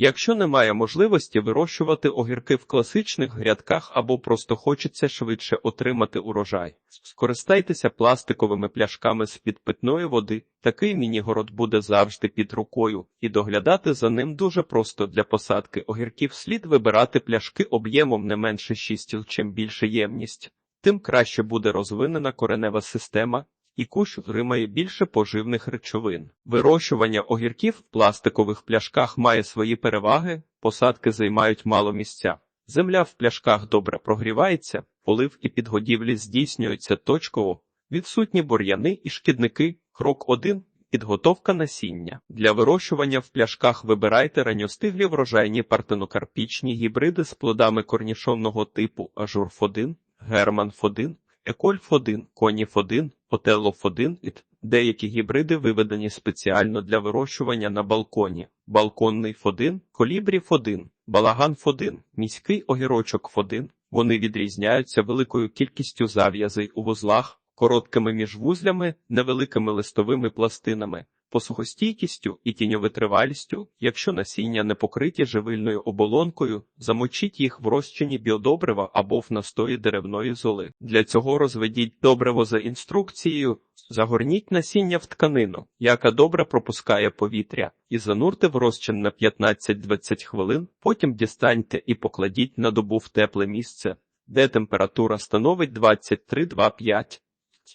Якщо немає можливості вирощувати огірки в класичних грядках або просто хочеться швидше отримати урожай, скористайтеся пластиковими пляшками з-під питної води. Такий міні-город буде завжди під рукою, і доглядати за ним дуже просто для посадки огірків слід вибирати пляшки об'ємом не менше 6 чим більше ємність, тим краще буде розвинена коренева система, і кущ отримає більше поживних речовин. Вирощування огірків в пластикових пляшках має свої переваги, посадки займають мало місця. Земля в пляшках добре прогрівається, полив і підгодівлі здійснюються точково, відсутні бур'яни і шкідники. Крок 1. Підготовка насіння. Для вирощування в пляшках вибирайте ранньостиглі врожайні партенокарпічні гібриди з плодами корнішонного типу Ажурф-1, Германф-1, Екольф-1, Коніф-1, Отеллоф-1 і. Деякі гібриди виведені спеціально для вирощування на балконі. Балконний Ф1, Колібрі Ф1, Балаган Ф1, міський огірочок Ф1. Вони відрізняються великою кількістю зав'язей у вузлах, короткими міжвузлями, невеликими листовими пластинами, посухостійкістю і тіньовитривалістю. Якщо насіння не покриті живильною оболонкою, замочіть їх в розчині біодобрива або в настої деревної золи. Для цього розведіть добриво за інструкцією, загорніть насіння в тканину, яка добре пропускає повітря, і занурте в розчин на 15-20 хвилин, потім дістаньте і покладіть на добу в тепле місце, де температура становить 23-25.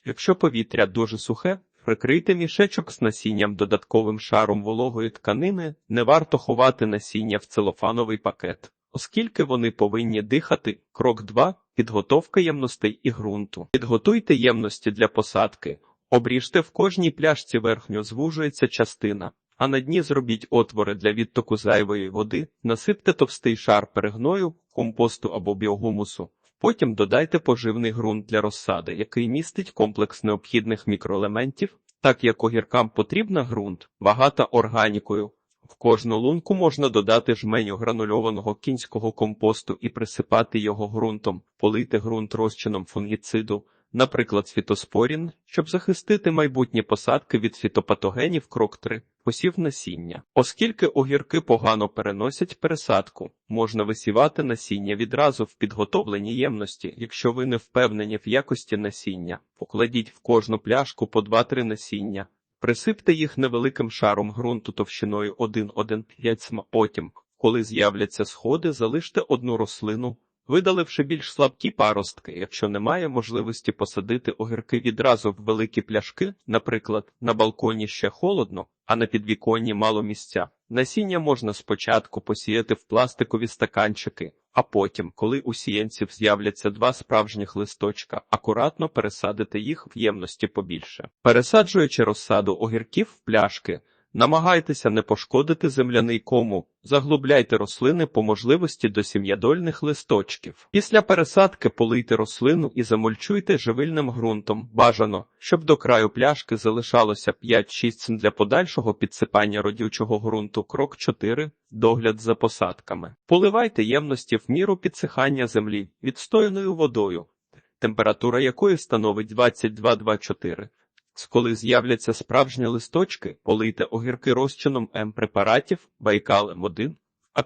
Якщо повітря дуже сухе, прикрийте мішечок з насінням додатковим шаром вологої тканини, не варто ховати насіння в целофановий пакет, оскільки вони повинні дихати. Крок 2. Підготовка ємностей і ґрунту. Підготуйте ємності для посадки, обріжте в кожній пляшці верхньо звужується частина, а на дні зробіть отвори для відтоку зайвої води, насипте товстий шар перегною, компосту або біогумусу. Потім додайте поживний ґрунт для розсади, який містить комплекс необхідних мікроелементів, так як огіркам потрібна ґрунт, багата органікою. В кожну лунку можна додати жменю гранульованого кінського компосту і присипати його ґрунтом, полити ґрунт розчином фунгіциду, наприклад, фітоспорін, щоб захистити майбутні посадки від фітопатогенів крок 3. Посів насіння. Оскільки огірки погано переносять пересадку, можна висівати насіння відразу в підготовленій ємності, якщо ви не впевнені в якості насіння. Покладіть в кожну пляшку по 2-3 насіння, присипте їх невеликим шаром ґрунту товщиною 1-1,5 см. Потім, коли з'являться сходи, залиште одну рослину, видаливши більш слабкі паростки, якщо немає можливості посадити огірки відразу в великі пляшки, наприклад, на балконі ще холодно, а на підвіконні мало місця. Насіння можна спочатку посіяти в пластикові стаканчики, а потім, коли у сіянців з'являться два справжніх листочка, акуратно пересадити їх в ємності побільше. Пересаджуючи розсаду огірків в пляшки, Намагайтеся не пошкодити земляний кому, заглубляйте рослини по можливості до сім'ядольних листочків. Після пересадки полийте рослину і замульчуйте живильним ґрунтом. Бажано, щоб до краю пляшки залишалося 5-6 см для подальшого підсипання родючого ґрунту. Крок 4. Догляд за посадками. Поливайте ємності в міру підсихання землі відстояною водою, температура якої становить 22-24. Коли з'являться справжні листочки, полийте огірки розчином М-препаратів, байкалем 1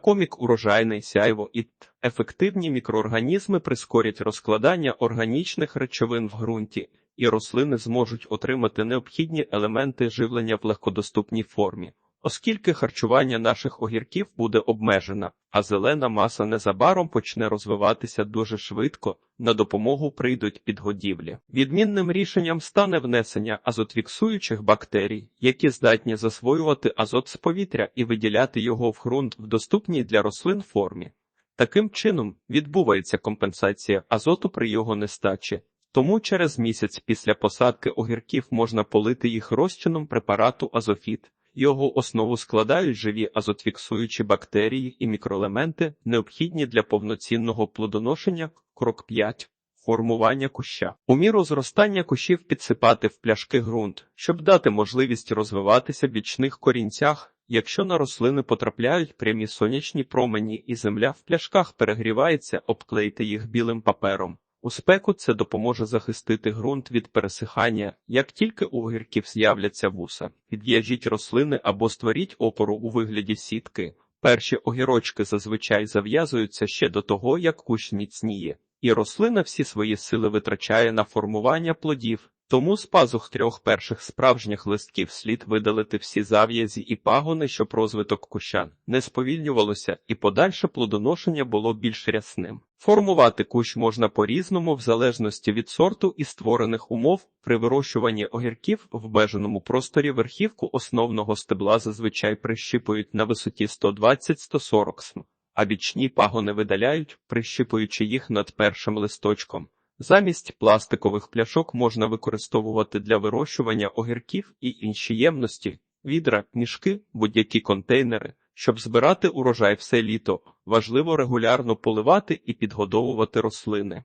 комік урожайний сяйво і ефективні мікроорганізми прискорять розкладання органічних речовин в ґрунті, і рослини зможуть отримати необхідні елементи живлення в легкодоступній формі. Оскільки харчування наших огірків буде обмежено, а зелена маса незабаром почне розвиватися дуже швидко, на допомогу прийдуть підгодівлі. Відмінним рішенням стане внесення азотфіксуючих бактерій, які здатні засвоювати азот з повітря і виділяти його в ґрунт в доступній для рослин формі. Таким чином відбувається компенсація азоту при його нестачі. Тому через місяць після посадки огірків можна полити їх розчином препарату азофіт. Його основу складають живі азотфіксуючі бактерії і мікроелементи, необхідні для повноцінного плодоношення. Крок 5. Формування куща. У міру зростання кущів підсипати в пляшки ґрунт, щоб дати можливість розвиватися в бічних корінцях. Якщо на рослини потрапляють прямі сонячні промені і земля в пляшках перегрівається, обклейте їх білим папером. У спеку це допоможе захистити ґрунт від пересихання, як тільки у огірків з'являться вуса. під'яжіть рослини або створіть опору у вигляді сітки. Перші огірочки зазвичай зав'язуються ще до того, як кущ міцніє, і рослина всі свої сили витрачає на формування плодів. Тому з пазух трьох перших справжніх листків слід видалити всі зав'язі і пагони, щоб розвиток куща не сповільнювалося, і подальше плодоношення було більш рясним. Формувати кущ можна по-різному, в залежності від сорту і створених умов. При вирощуванні огірків в бежаному просторі верхівку основного стебла зазвичай прищіпують на висоті 120-140 см, а бічні пагони видаляють, прищіпуючи їх над першим листочком. Замість пластикових пляшок можна використовувати для вирощування огірків і інші ємності, відра, мішки, будь-які контейнери. Щоб збирати урожай все літо, важливо регулярно поливати і підгодовувати рослини.